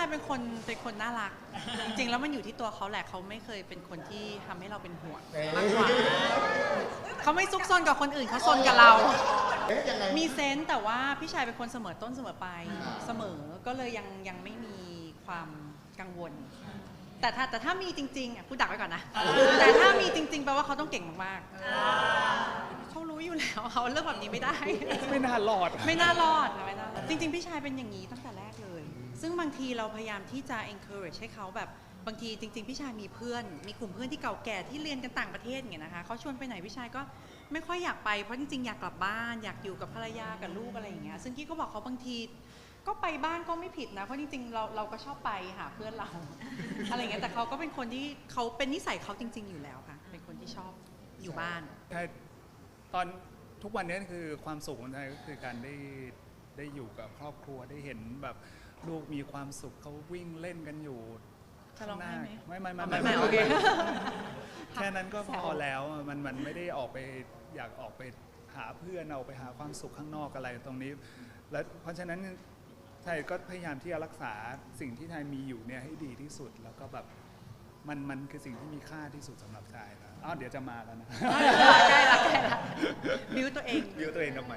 ายเป็นคนเป็นคนน่ารัก จริงๆ แล้วมันอยู่ที่ตัวเขาแหละเขาไม่เคยเป็นคนที่ทำให้เราเป็นห่วงมากกว่าเขาไม่ซุกซนกับคนอื่นเขาซนกับเรา เอ๊ะยังไง มีเซนส์แต่ว่าพี่ชายเป็นคนเสมอต้นเสมอปลายอ่า เสมอก็เลยยังยังไม่มีความกังวล แต่ถ้าแต่ถ้ามีจริงๆอะพูดดักไว้ก่อนนะ แต่ถ้ามีจริง ๆ แปลว่าเขาต้องเก่งมากๆเขารู้อยู่แล้วเขาเลือกแบบนี้ไม่ได้ ไม่น่ารอด ไม่น่ารอดนะไม่น่ารอดจริง ๆ พี่ชายเป็นอย่างนี้ตั้งแต่แรกเลย ซึ่งบางทีเราพยายามที่จะ encourage ให้เขาแบบบางทีจริง ๆ พี่ชายมีเพื่อน มีกลุ่มเพื่อนที่เก่าแก่ที่เรียนกันต่างประเทศอย่างเงี้ยนะคะเขาชวนไปไหนพี่ชายก็ไม่ค่อยอยากไปเพราะจริงๆอยากกลับบ้าน อยากอยู่กับภรรยากับลูกอะไรอย่างเงี้ยซึ่งกี้ก็บอกเขาบางที ก็ไปบ้านก็ไม่ผิดนะเพราะจริงๆเราเราก็ชอบไปหาเพื่อนเรา อะไรเงี้ยแต่เขาก็เป็นคนที่เขาเป็นนิสัยเขาจริง ๆ อยู่แล้วค่ะ เป็นคนที่ชอบอยู่บ้านใช่ตอนทุกวันนี้คือความสุขของไทยก็คือการได้ได้อยู่กับครอบครัวได้เห็นแบบ ลูกมีความสุขเขาวิ่งเล่นกันอยู่จะร้องไห้ไหมไม่ไม่ไม่ไม่ไม่โอเคแค่นั้นก็พแซอวแล้วอะมันมันไม่ได้ออกไปอยากออกไปหาเพื่อนเอาไปหาความสุขข้างนอกอะไรตรงนี้ แล้วเพราะฉะนั้นไทยก็พยายามที่จะรักษาสิ่งที่ไทยมีอยู่เนี่ยให้ดีที่สุดแล้วก็แบบมันมันคือสิ่งที่มีค่าที่สุดสำหรับไทยนะอ้าวเดี๋ยวจะมาแล้วนะใกล้ละใกล้ละบิวตัวเองวิวตัวเองทำไม